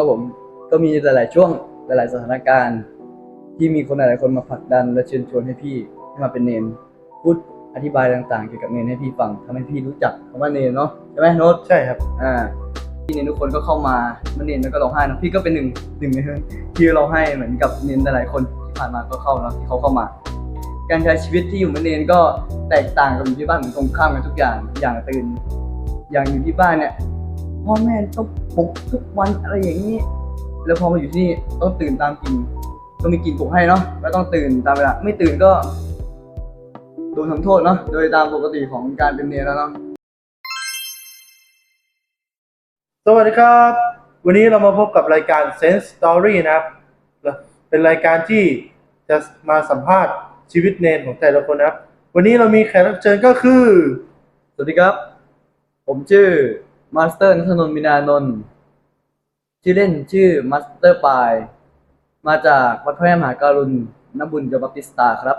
ก็ผมก็มีหลาย ๆ ช่วงหลาย ๆ สถานการณ์ ที่มีคนหลาย ๆ คนมาผลักดัน และเชิญชวนให้พี่ให้มาเป็นเนนพูดอธิบายต่าง ๆ เกี่ยวกับเนนให้พี่ฟังทำให้พี่รู้จักคำว่าเนนเนาะใช่ไหมโน้ตใช่ครับอ่าพี่เนนทุกคนก็เข้ามามันเนนแล้วก็ร้องไห้นะพี่ก็เป็นหนึ่งหนึ่งในนั้นที่ร้องไห้เหมือนกับเนนหลาย ๆ คนที่ผ่านมาก็เข้าเนาะที่เขาเข้ามา การใช้ชีวิตที่อยู่เหมือนเนนก็แตกต่างกับอยู่ที่บ้านเหมือนตรงข้ามกันทุกอย่างอย่างตื่นอย่างอยู่ที่บ้านเนี่ย พ่อแม่ต้องปลุกทุกวันอะไรอย่างนี้ แล้วพอมาอยู่ที่นี่ต้องตื่นตามกินก็มีกินปลุกให้เนาะแล้วต้องตื่นตามเวลาไม่ตื่นก็โดนทำโทษเนาะโดยตามปกติของการเป็นเนรแล้วเนาะสวัสดีครับ วันนี้เรามาพบกับรายการ Sense Story นะครับ เป็นรายการที่จะมาสัมภาษณ์ชีวิตเนนของแต่ละคนนะครับ วันนี้เรามีแขกรับเชิญก็คือ สวัสดีครับ ผมชื่อ มาสเตอร์นัทนนท์มินานนท์ชื่อเล่นชื่อมาสเตอร์ปาย มาจากวัดพระแม่มหาการุณนบุญจบัพติสตาครับ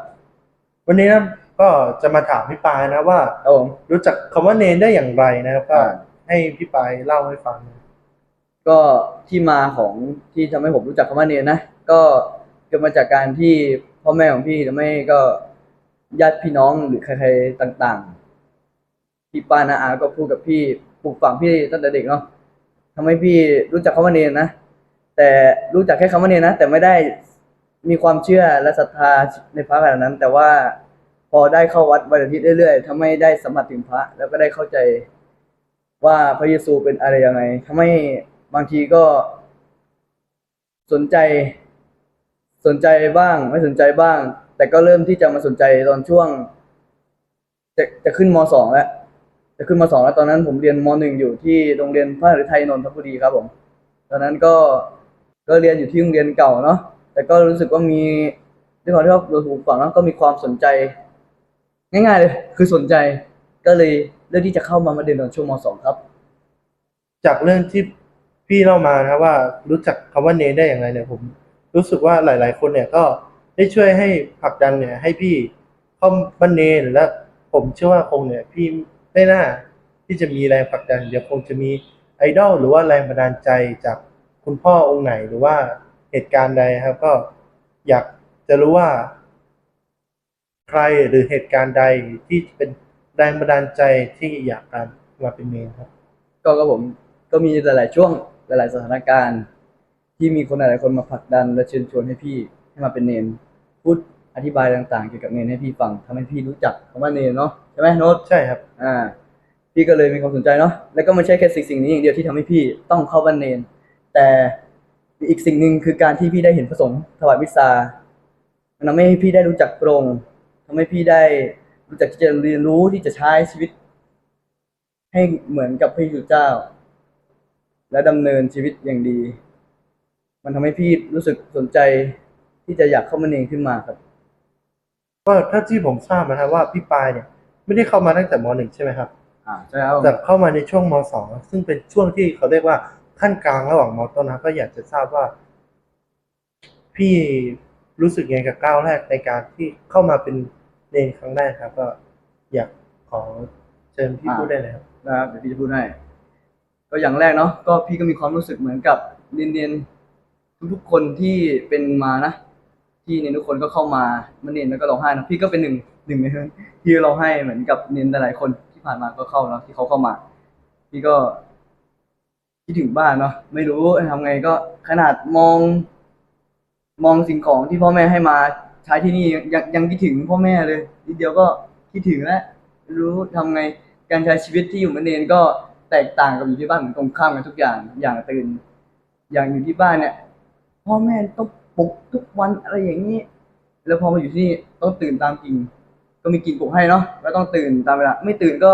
วันนี้นะก็จะมาถามพี่ปายนะว่าครับผมรู้จักคำว่าเนนได้อย่างไรนะครับก็อ่าให้พี่ปายเล่าให้ฟังนะก็ที่มาของที่ทำให้ผมรู้จักคำว่าเนรนะ ก็เกิดมาจากการที่พ่อแม่ของพี่หรือไม่ก็ญาติพี่น้องหรือใครๆต่าง ๆ พี่ป้านาอาก็พูดกับพี่ ปลูกฝังพี่ตั้งแต่เด็กเนาะทำให้พี่รู้จักคำว่าเนรนะ แต่รู้จักแค่คำว่าเนรนะ แต่ไม่ได้มีความเชื่อและศรัทธาในพระขนาดนั้น แต่ว่าพอได้เข้าวัดวันอาทิตย์เรื่อยๆทำให้ได้สัมผัสถึงพระ แล้วก็ได้เข้าใจว่าพระเยซูเป็นอะไรยังไงทำให้บางทีก็สนใจ สนใจบ้าง ไม่สนใจบ้าง แต่ก็เริ่มที่จะมาสนใจตอนช่วง จะจะขึ้นมสองแล้ว จะขึ้นมสองแล้วตอนนั้นผมเรียนมหนึ่งอยู่ที่โรงเรียนพระฤทัยนนทบุรีครับผม ตอนนั้นก็ก็เรียนอยู่ที่โรงเรียนเก่าเนาะแต่ก็รู้สึกว่ามีด้วยความที่ว่าเราถูกฝังแล้วก็มีความสนใจ ง่ายๆเลย คือสนใจก็เลยเลือกที่จะเข้ามามาเรียนตอนช่วงมสองครับ จากเรื่องที่พี่เล่ามานะครับว่ารู้จักคำว่าเนได้อย่างไรเนี่ยผม รู้สึกว่าหลาย ๆ คนเนี่ยก็ได้ช่วยให้ผลักดันเนี่ย ให้พี่เข้าบ้านเนนและผมเชื่อว่าคงเนี่ยพี่ ไม่น่าที่จะมีแรงผลักดันเดี๋ยวคงจะมีไอดอลหรือว่าแรงบันดาลใจจากคุณพ่อองค์ไหนหรือว่าเหตุการณ์ใดครับ ก็อยากจะรู้ว่า ใครหรือเหตุการณ์ใดที่เป็นแรงบันดาลใจที่อยากการมาเป็นเนนครับ ก็ก็ผมก็มีหลาย ๆ ช่วงหลาย ๆ สถานการณ์ ที่มีคนหลายๆคนมาผลักดันและเชิญชวนให้พี่ให้มาเป็นเนนพูด อธิบายต่างๆ เกี่ยวกับเนนให้พี่ฟังทำให้พี่รู้จักคำว่าเนนเนาะใช่ไหมโน้ตใช่ครับ อ่า พี่ก็เลยมีความสนใจเนาะแล้วก็ไม่ใช่แค่สิ่งสิ่งนี้อย่างเดียวที่ทำให้พี่ต้องเข้าบ้านเนน แต่อีกสิ่งหนึ่งคือการที่พี่ได้เห็นพระสงฆ์ถวายมิสซามันทำให้พี่ได้รู้จักพระองค์ทำให้พี่ได้รู้จักที่จะเรียนรู้ที่จะใช้ชีวิต ให้เหมือนกับพระเยซูเจ้า และดำเนินชีวิตอย่างดี มันทำให้พี่รู้สึกสนใจที่จะอยากเข้ามาเองขึ้นมาครับ ก็ถ้าที่ผมทราบนะครับว่าพี่ปายเนี่ยไม่ได้เข้ามาตั้งแต่มหนึ่งใช่ไหมครับอ่าใช่ครับแต่เข้ามาในช่วงมสองซึ่งเป็นช่วงที่เขาเรียกว่าขั้นกลางระหว่างมต้นนะก็อยากจะทราบว่า พี่รู้สึกยังไงกับก้าวแรกในการที่เข้ามาเป็นเนนครั้งแรกครับ ก็อยากขอเชิญพี่พูดได้เลยครับนะครับเดี๋ยวพี่จะพูดให้ก็อย่างแรกเนาะก็พี่ก็มีความรู้สึกเหมือนกับเรียนๆทุกๆคนที่เป็นมานะ ที่เนนทุกคนก็เข้ามามาเนนแล้วก็ร้องไห้นะพี่ก็เป็นหนึ่งหนึ่งในนั้นที่ร้องไห้เหมือนกับเนนหลายคนที่ผ่านมาก็เข้าเนาะที่เขาเข้ามา พี่ก็คิดถึงบ้านเนาะไม่รู้จะทำไงก็ขนาดมอง มองสิ่งของที่พ่อแม่ให้มาใช้ที่นี่ยังยังคิดถึงพ่อแม่เลยนิดเดียวก็คิดถึงแล้วไม่รู้ทำไงการใช้ชีวิตที่อยู่มือนเนนก็แตกต่างกับอยู่ที่บ้านเหมือนตรงข้ามกันทุกอย่างอย่างตื่น อย่างอยู่ที่บ้านเนี่ยพ่อแม่ต้อง กทุกวันอะไรอย่างนี้ แล้วพอมาอยู่ที่นี่ต้องตื่นตามจริงก็มีกินปลุกให้เนาะแล้วต้องตื่นตามเวลา ไม่ตื่นก็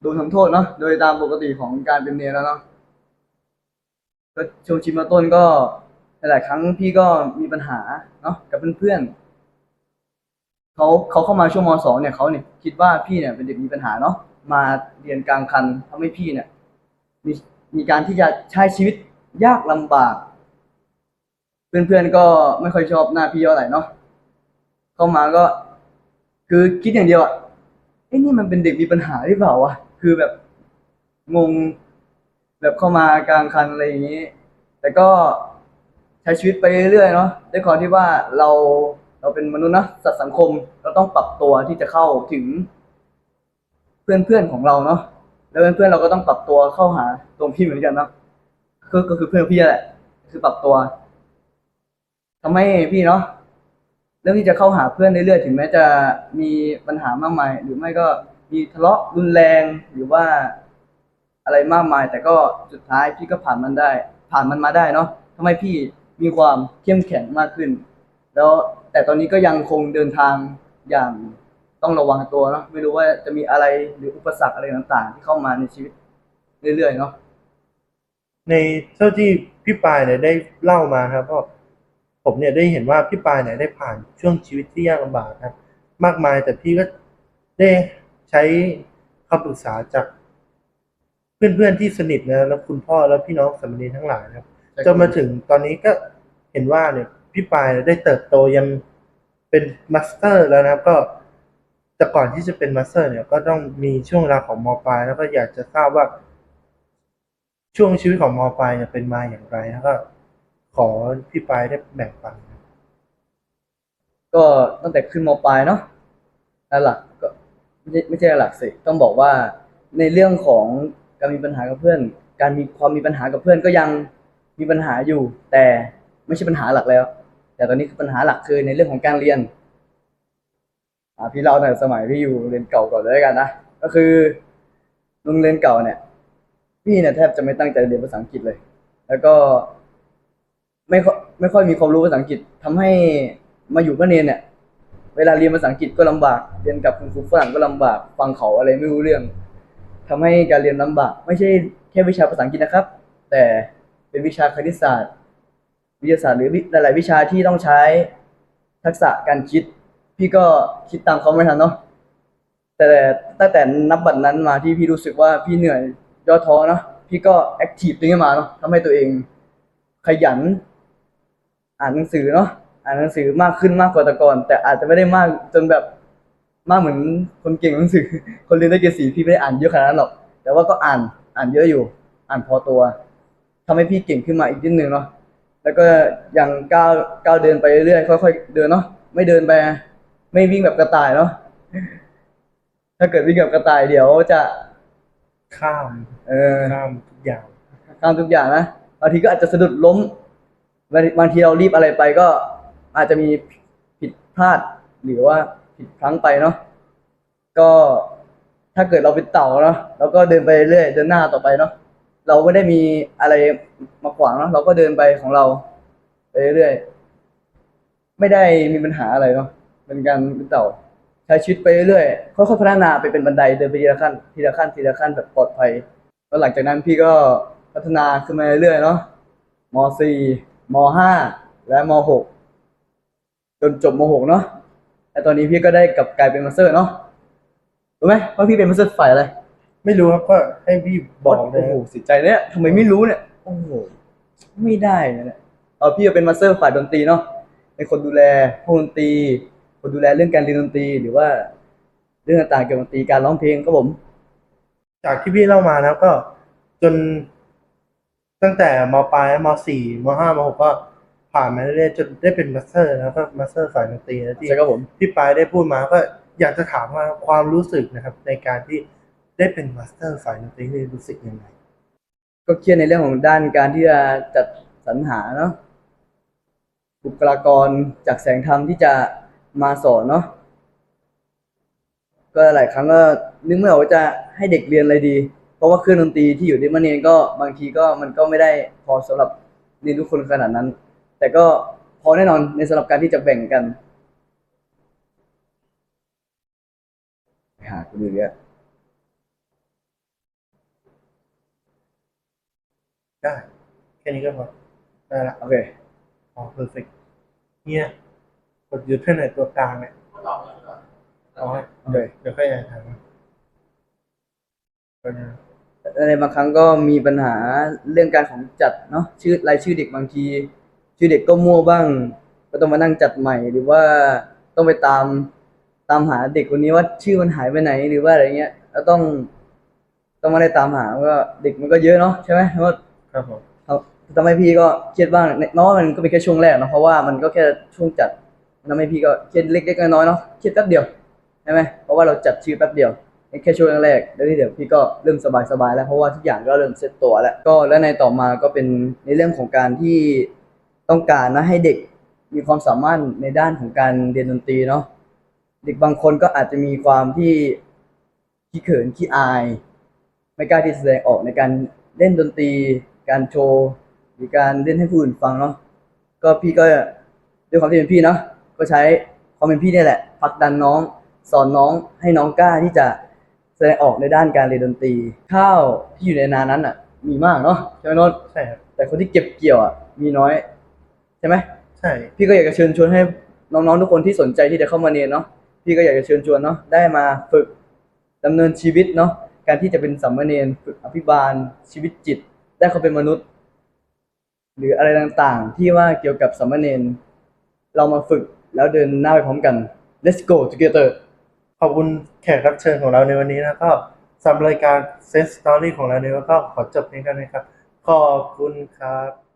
โดนทำโทษเนาะ โดยตามปกติของการเป็นเนรแล้วเนาะก็ช่วงชิมมาต้นก็หลายครั้งพี่ก็มีปัญหาเนาะกับเพื่อนๆเขาเขาเข้ามาช่วงมสองเนี่ยเขาเนี่ยคิดว่าพี่เนี่ยเป็นเด็กมีปัญหาเนาะมาเรียนกลางคันทำให้พี่เนี่ย มีมีการที่จะใช้ชีวิตยากลำบาก เพื่อนๆก็ไม่ค่อยชอบหน้าพี่เท่าไหร่เนาะเข้ามาก็ คือคิดอย่างเดียวอะเอ้นี่มันเป็นเด็กมีปัญหาหรือเปล่าวะคือแบบงงแบบเข้ามากลางคันอะไรอย่างนี้ แต่ก็ใช้ชีวิตไปเรื่อยเนาะด้วยความที่ว่าเราเราเป็นมนุษย์นะสัตว์สังคมเราต้องปรับตัวที่จะเข้าถึง เพื่อนๆของเราเนาะแล้วเพื่อนๆเราก็ต้องปรับตัวเข้าหาตัวพี่เหมือนกันเนาะก็คือเพื่อนพี่แหละ คือปรับตัว ทำให้พี่เนาะเรื่องที่จะเข้าหาเพื่อนเรื่อยๆถึงแม้จะมีปัญหามากมาย หรือไม่ก็มีทะเลาะรุนแรงหรือว่าอะไรมากมาย แต่ก็สุดท้ายพี่ก็ผ่านมันได้ ผ่านมันมาได้เนาะทำให้พี่มีความเข้มแข็งมากขึ้น แล้วแต่ตอนนี้ก็ยังคงเดินทางอย่างต้องระวังตัวเนาะไม่รู้ว่าจะมีอะไรหรืออุปสรรคอะไรต่างๆ ที่เข้ามาในชีวิตเรื่อยๆเนาะในเท่าที่พี่ปายเนี่ยได้เล่ามาครับก็ ผมเนี่ยได้เห็นว่าพี่ปายเนี่ยได้ผ่านช่วงชีวิตที่ยากลำบากนะครับมากมายแต่พี่ก็ได้ใช้คำปรึกษาจากเพื่อนๆที่สนิทนะแล้วคุณพ่อแล้วพี่น้องสามเณรทั้งหลายนะครับจนมาถึงตอนนี้ก็เห็นว่าเนี่ยพี่ปายได้เติบโตยังเป็นมาสเตอร์แล้วนะครับ ก็แต่ก่อนที่จะเป็นมาสเตอร์เนี่ยก็ต้องมีช่วงเวลาของมปลายแล้วก็อยากจะทราบว่า ช่วงชีวิตของมปลายเนี่ยเป็นมาอย่างไรแล้วก็ ขอพี่ปายได้แบ่งปันครับก็ตั้งแต่ขึ้นมปลายเนาะหลักก็ไม่ใช่ไม่ใช่หลักสิต้องบอกว่าในเรื่องของการมีปัญหากับเพื่อน การมีความมีปัญหากับเพื่อนก็ยังมีปัญหาอยู่ แต่ไม่ใช่ปัญหาหลักแล้ว แต่ตอนนี้คือปัญหาหลักคือในเรื่องของการเรียนอ่าพี่เล่าในสมัยพี่อยู่เรียนเก่าก่อนเลยแล้วกันนะก็คือโรงเรียนเก่าเนี่ย พี่เนี่ยแทบจะไม่ตั้งใจเรียนภาษาอังกฤษเลย แล้วก็ ไม่ค่อยไม่ค่อยมีความรู้ภาษาอังกฤษทำให้มาอยู่พระเนนเนี่ย เวลาเรียนภาษาอังกฤษก็ลำบาก เรียนกับคุณครูฝรั่งก็ลำบาก ฟังเขาอะไรไม่รู้เรื่องทำให้การเรียนลำบาก ไม่ใช่แค่วิชาภาษาอังกฤษนะครับ แต่เป็นวิชาคณิตศาสตร์ วิทยาศาสตร์หรือวิหลาย ๆ วิชาที่ต้องใช้ทักษะการคิด พี่ก็คิดตามเขาไม่ทันเนาะแต่ตั้งแต่นับบัดนั้นมาที่พี่รู้สึกว่าพี่เหนื่อยย่อท้อเนาะพี่ก็แอคทีฟตัวเองมาเนาะทำให้ตัวเองขยัน อ่านหนังสือเนาะอ่านหนังสือมากขึ้นมากกว่าแต่ก่อน แต่อาจจะไม่ได้มากจนแบบมากเหมือนคนเก่งหนังสือ คนเรียนได้เกรดสีพี่ไม่ได้อ่านเยอะขนาดนั้นหรอก แต่ว่าก็อ่านอ่านเยอะอยู่ อ่านพอตัวทำให้พี่เก่งขึ้นมาอีกนิดนึงเนาะแล้วก็ยังก้าวก้าวเดินไปเรื่อยๆค่อยๆเดินเนาะไม่เดินไปไม่วิ่งแบบกระต่ายเนาะถ้าเกิดวิ่งแบบกระต่ายเดี๋ยวจะข้าม เออข้ามทุกอย่างทำทุกอย่างนะบางทีก็อาจจะสะดุดล้ม บางทีเรารีบอะไรไปก็อาจจะมีผิดพลาดหรือว่าผิดพลั้งไปเนาะก็ถ้าเกิดเราเป็นเต่าเนาะเราก็เดินไปเรื่อยเดินหน้าต่อไปเนาะเราไม่ได้มีอะไรมาขวางเนาะเราก็เดินไปของเราไปเรื่อยไม่ได้มีปัญหาอะไรเนาะเป็นการเป็นเต่าใช้ชีวิตไปเรื่อยค่อยๆพัฒนาไปเป็นบันไดเดินไปทีละขั้นทีละขั้นทีละขั้นแบบปลอดภัยแล้วหลังจากนั้นพี่ก็พัฒนาขึ้นมาเรื่อยเนาะม .4 ม .5 และม .6 จนจบม .6 เนาะและตอนนี้พี่ก็ได้กลับกลายเป็นมาสเตอร์เนาะรู้ไหมว่าพี่เป็นมาสเตอร์ฝ่ายอะไรไม่รู้ครับก็ให้พี่บอกเลยโอ้โหเสียใจเนี่ยทำไมไม่รู้เนี่ยโอ้โหไม่ได้นะเนี่ยเออพี่ก็เป็นมาสเตอร์ฝ่ายดนตรีเนาะเป็นคนดูแลพวกดนตรี คนดูแลเรื่องการเรียนดนตรีหรือว่า เรื่องต่างๆเกี่ยวกับดนตรีการร้องเพลงครับผม จากที่พี่เล่ามานะครับก็จน ตั้งแต่มปลายมสี่มห้ามหกก็ผ่านมาเรื่อยๆจนได้เป็นมาสเตอร์แล้วก็มาสเตอร์สายดนตรีนะที่ใช่ครับผมพี่ปายได้พูดมาก็อยากจะถามว่าความรู้สึกนะครับ ในการที่ได้เป็นมาสเตอร์สายดนตรีนี่รู้สึกยังไงก็เครียดในเรื่องของด้านการที่จะจัดสรรหาเนาะบุคลากรจากแสงธรรมที่จะมาสอนเนาะก็หลายครั้งก็นึกไม่ออกว่าจะให้เด็กเรียนอะไรดี เพราะว่าเครื่องดนตรีที่อยู่ที่มันเรียนก็บางทีก็มันก็ไม่ได้พอสำหรับเรียนทุกคนขนาดนั้น แต่ก็พอแน่นอนในสำหรับการที่จะแบ่งกันหาคุณอยู่เยอะได้แค่นี้ก็พอได้ละโอเคอ๋อเพอร์เฟกเนี่ยกดหยุดเพื่อนในตัวกลางเนี่ยอ๋อเดี๋ยวเดี๋ยวค่อยถามก็นะ ในบางครั้งก็มีปัญหาเรื่องการของจัดเนาะชื่อรายชื่อเด็กบางที ชื่อเด็กก็มั่วบ้าง ก็ต้องมานั่งจัดใหม่ หรือว่าต้องไปตามตามหาเด็กคนนี้ว่าชื่อมันหายไปไหนหรือว่าอะไรเงี้ยแล้วต้อง ต้องมาได้ตามหาว่าเด็กมันก็เยอะเนาะใช่ไหมว่าครับผมทำให้พี่ก็เครียดบ้างเนาะมันก็เป็นแค่ช่วงแรกเนาะเพราะว่ามันก็แค่ช่วงจัดทำให้พี่ก็เครียดเล็กๆน้อยๆเนาะเครียดแป๊บเดียวใช่ไหมเพราะว่าเราจัดชื่อแป๊บเดียว แค่ช่วงแรกๆแล้วที่เดี๋ยวพี่ก็เริ่มสบายๆแล้วเพราะว่าทุกอย่างก็เริ่มเซ็ตตัวแล้วก็แล้วในต่อมาก็เป็นในเรื่องของการที่ต้องการนะให้เด็กมีความสามารถในด้านของการเรียนดนตรีเนาะเด็กบางคนก็อาจจะมีความที่ขี้เขินขี้อาย ไม่กล้าที่แสดงออกในการเล่นดนตรี การโชว์หรือการเล่นให้ผู้อื่นฟังเนาะก็พี่ก็ด้วยความที่เป็นพี่เนาะก็ใช้ความเป็นพี่นี่แหละผลักดันน้อง สอนน้องให้น้องกล้าที่จะ แสดงออกในด้านการเรียนดนตรี ข้าวที่อยู่ในนานั้นอะ มีมากเนาะใช่ไหมโนนท์ใช่ครับแต่คนที่เก็บเกี่ยวอะมีน้อย ใช่ไหมใช่พี่ก็อยากจะเชิญชวนให้น้องๆทุกคนที่สนใจที่จะเข้ามาเรียนเนาะพี่ก็อยากจะเชิญชวนเนาะได้มาฝึกดำเนินชีวิตเนาะการที่จะเป็นสัมมาเนรฝึกอภิบาลชีวิตจิต ได้เขาเป็นมนุษย์ หรืออะไรต่างๆ ที่ว่าเกี่ยวกับสัมมาเนรเรามาฝึกแล้วเดินหน้าไปพร้อมกัน let's go together ขอบคุณแขกรับเชิญของเราในวันนี้นะก็สำหรับรายการเซสตอรี่ของเราในวันก็ขอจบเพียงเท่านี้ครับ ขอบคุณครับ